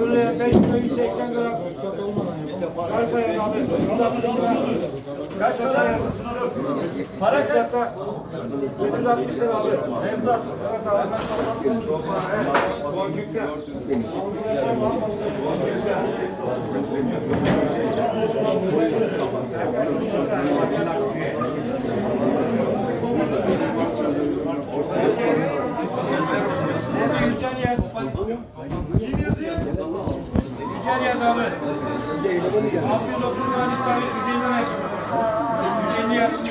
Öyle 5 kilo 180 gram. Sayfa ya abi. 160 lira. Kaç para? Para kaç? 760 lira abi. Nevzat. Evet abi. Boncukta. Nerede Yücel yaz? Kim yazıyor? Yücel yaz abi. 630 mühendis tarih düzeyinde ver. Yücel'i yaz.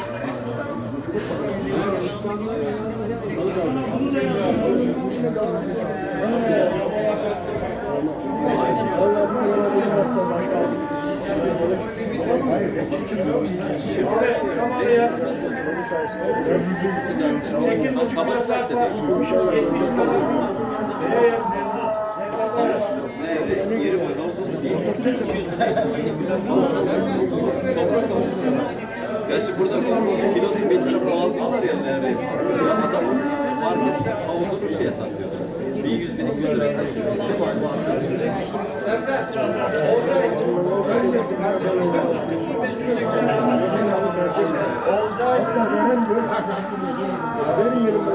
Abi kamerayı yaz. 8 buçuk kilo saat var. 70 lira. Nereye yaz? Nevzat'a yaz. Gerçi burada kilosu bin lira pahalı diyorlar ya nereye? Adam markette havuzlu bir şeye satıyor. Bir yüz bin iki yüz lira satıyor. Hatta veremiyor. Vermiyorum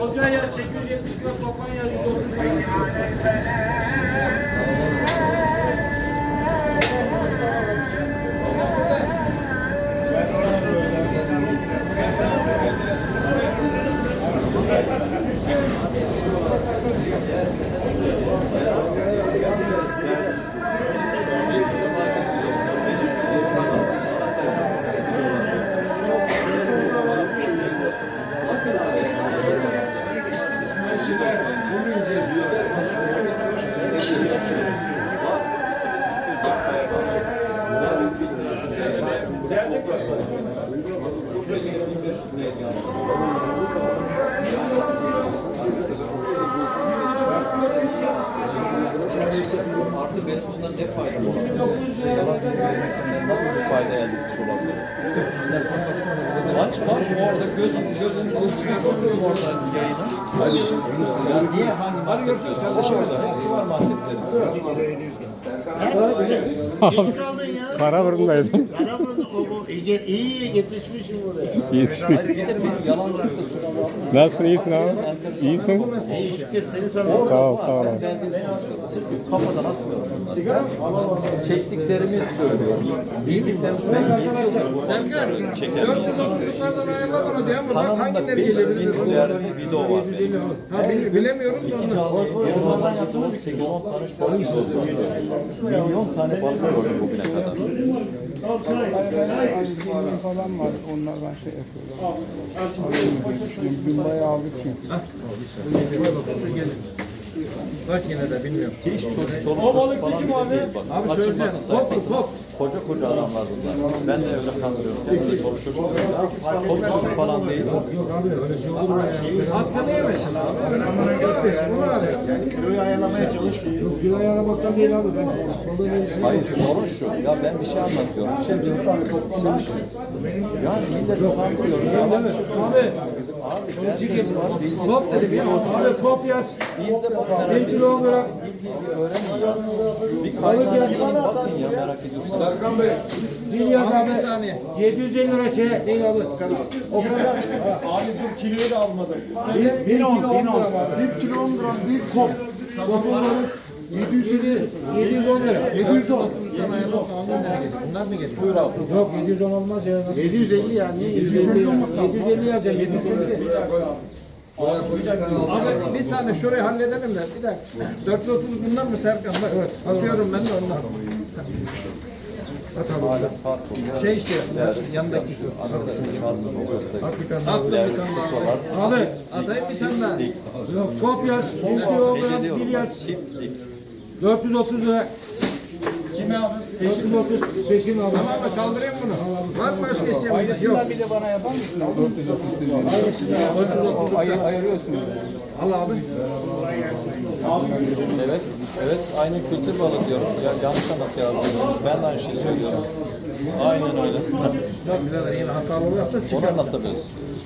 Olcay yaz 870 kilo topan yaz 130 kilo. Artı bundan ne faydam olabilir? Yalan söylemekten nasıl bir fayda elde etmiş olabilir? Aç bak orada gözün gözün gözüne sokuyor orada yayını. Hani ya niye hani hani görüşürüz kardeşim orada hepsi var marketlerin. Geç kaldın ya. İyi, iyi yetişmişim buraya. Yetiştik. Nasılsın iyisin abi? İyisin. İyi şükür seni sormalı. Sağ ol sağ ol. Kafadan atmıyorum. Sigara Çektiklerimi söylüyorum. Bildiklerimi ben biliyorum. Çeker. Kanalımda 5 bin değer bir video var. Ha bil- bilemiyorum da İki canlı yayın onlardan yaptığım 8-10 tane videosu var. Milyon tane fazla gördüm bugüne kadar. Falan var. Onlardan şey yapıyorlar. Gün bayağı aldık çünkü. bak yine de bilmiyorum. Hiç çocuk çoluk O balıkçı kim abi? Abi söyleyeceğim. Hop, hop. Koca koca adamlar bunlar. Ben de öyle kandırıyorum. Sen de. Çoluk çocuk falan değil. Hakkını yemesin abi. Önemli geçmesin. Bunu arıyor. Kiloyu ayarlamaya çalışmıyor. Yok kilo ayarlamaktan değil abi. Ben balığın iyisini Hayır sorun şu. Ya ben bir şey anlatıyorum. Sen bir tane toplam Ya millet kandırıyor. Bir şey. Abi bilgisi Hop dedim ya. Abi kop yaz. Biz de bu kadar 1 kilogram. bilgiyi öğrenin ya. Bir kaynağına gidin bakın ya merak ediyorsunuz. Serkan Bey. Dil yaz Abi bir saniye. 750 lira şey. Değil abi. O kadar. Abi dur kiloyu da almadım. 1010, 1010. 1 kilo 10 gram büyük kop. Olarak 750, 710 lira. 710. Bundan ayarlamak almıyor nereye geliyor? Bunlar mı geliyor? Buyur abi. Yok 710 olmaz ya. Nasıl? 750 yani. 750 yaz. 750 yaz ya. 750. Abi bir saniye şurayı halledelim de bir dakika. 430 bundan mı Serkan? Bak, Evet. Atıyorum ben de ondan. Şey işte yanındaki. O tane daha. Attım bir tane daha. Abi Atayım bir tane daha. yok çok yaz. 1 kilogram Gece bir yaz. çiftlik. 430 lira. Kime abi? 430 peşin abi. Tamam mı? Kaldırayım bunu. Var mı başka isteyen? Yok. bir de bana yapar mısın? Aynısı Ay ayırıyorsun. Al abi. Evet, evet aynı kültür balı diyorum. Ya, yanlış anlat yazdım. Ben de aynı şeyi söylüyorum. Aynen öyle. Yok birader yine hatalı olursa Onu çıkar. anlatabiliriz.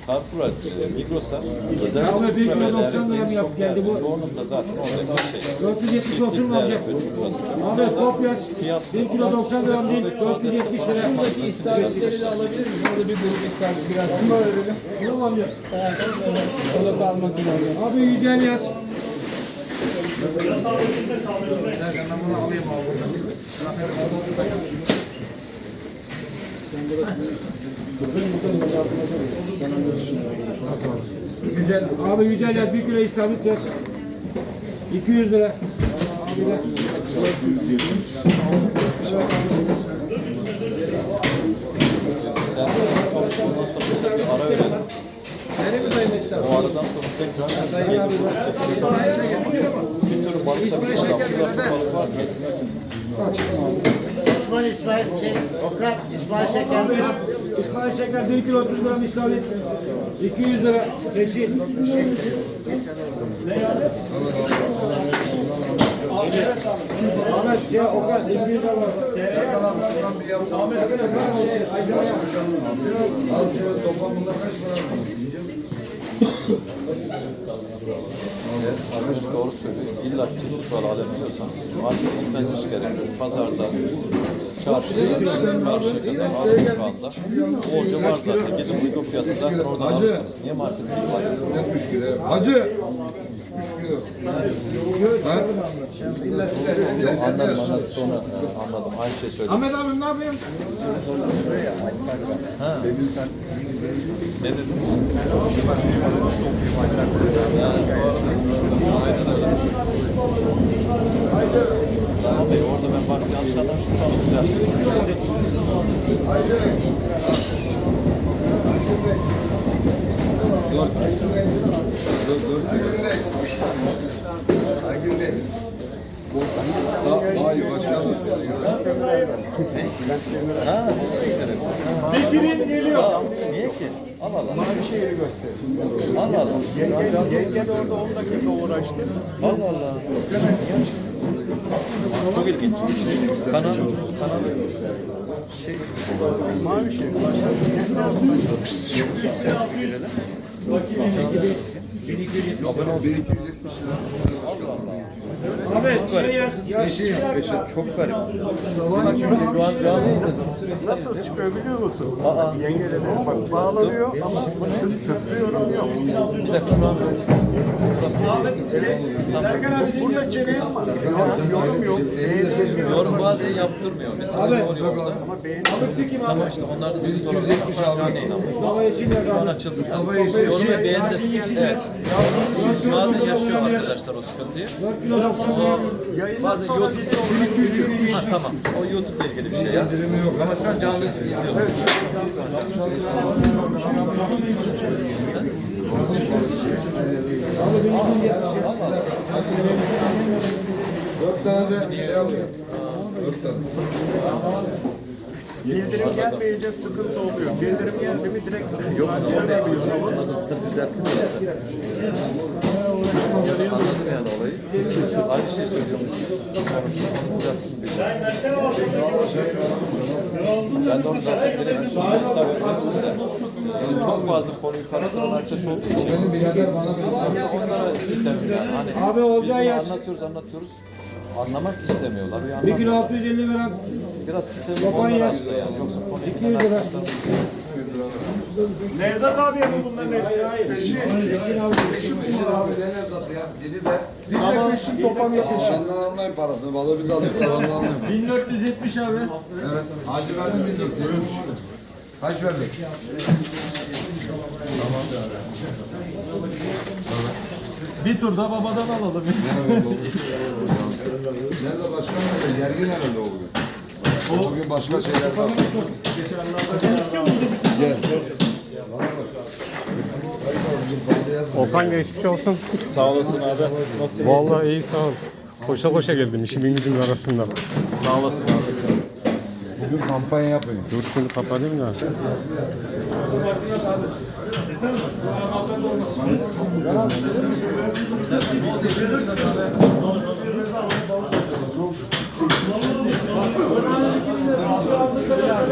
Carrefour'a, e, Migros'a özel kilo süpremeleri, 90 lira mı yap geldi bu? Yoğunlukta zaten orada bir şey. 470 olsun mu alacak? Abi kop yaz. 1 kilo 90 gram değil 470 lira. Buradaki istavritleri de alabilir miyim? Orada bir grup istavrit biraz. Onu da verelim. Bunu mu alacak? O da kalmasın orada. Abi 150 yaz. Güzel. Abi 150 yaz 1 kilo istavrit yaz. 200 lira. Sen konuşmadan sonra bir ara verelim. O aradan sonra tekrar gelip İsmail Şeker. bir tür balık İsmail tabii Şeker var ki. Osman İsmail şey, Okan İsmail Şeker. İsmail Şeker 1 kilo 30 gram istavrit. 200 lira peşin. Ahmet ya Okan 200 lira var. Evet, doğru söylüyor. İlla çiftlik var alabiliyorsan market gitmeniz gerekiyor. Pazarda, çarşıda, karşıya kadar Avrupa'da bolca var zaten. Gidin uygun fiyatı zaten oradan alırsınız. Niye market kullanıyorsunuz? Hacı. Anladım anladım sonra anladım. Aynı şey söyledim. Ahmet abim ne yapıyorsun? Ha. Ne dedin? Ha, doğru. Aynen öyle. Tamam Bey, orada ben bak yanlış anlamışım. Tamam, güzel. Aygün Bey. Daha iyi başlayalım. Ha, Zekirin geliyor. Niye ki? Al al al. Mavişehir'i göster. Al al al. Yenge, yenge de orada 10 dakika uğraştı. Al al al. Çok ilginç. Kanal, kanal şey. Mavişehir. Başlar. Başlar. Bakayım. 1270 abone ol. 1370 lira. Allah Allah. Ahmet şey yaz. yaz. Çok garip. Çünkü şu an canlı. Nasıl çıkıyor biliyor musun? Aa. Yengeleri bak bağlanıyor ama tıklıyorum yok. Bir dakika şu an Serkan abi burada çeneğim var. Yorum yok. Yorum bazen yaptırmıyor. Mesela oluyor orada. Abi çekim abi. Ama işte onlar da. Şu an canlı yayın ama. Şu an açıldı. Yorum ve beğendi. Evet. Bazen yaşıyor arkadaşlar o sıkıntıyı. 4 kilo 90 gram. Bazen YouTube ha, tamam. O YouTube ile ilgili bir şey ya. Ama şu an canlı izliyoruz. Dört tane de şey alıyor. Dört tane. Bildirim gelmeyince sıkıntı oluyor. Bildirim geldi mi direkt yok. Anladım. Düzelttim ya. Anladım yani olayı. Aynı şey söylüyormuş. Ben de onu zaten bilemem. Tabii. Çok fazla konuyu karıştıran herkes olduğu için. Benim birader bana bir Aslında onlara sistemim yani. Hani Abi olacağı yaz. Anlatıyoruz anlatıyoruz. Anlamak istemiyorlar. Bir 1 anlat- kilo 650 gram. Biraz sistemi onlar yani. Yoksa konuyu 200 lira. Nevzat abiye mi bunların hepsi? abi ne Nevzat ya? Dedi de. Dille peşin topan yaşasın. Senden anlayın parasını. Balığı biz aldık. Tavanını anlayın. 1470 abi. Evet. Hacı verdim 1470. Kaç verdik? Bir turda babadan alalım. Nerede başkan nerede? Gergin herhalde o bugün. O bugün başka şeyler var. Gel. Okan geçmiş olsun. Sağ olasın abi. Nasılsın? Vallahi iyi sağ ol. Koşa koşa geldim işimin gücümün arasında. Sağ olasın abi. Bugün kampanya yapayım. Dur şunu kapatayım da.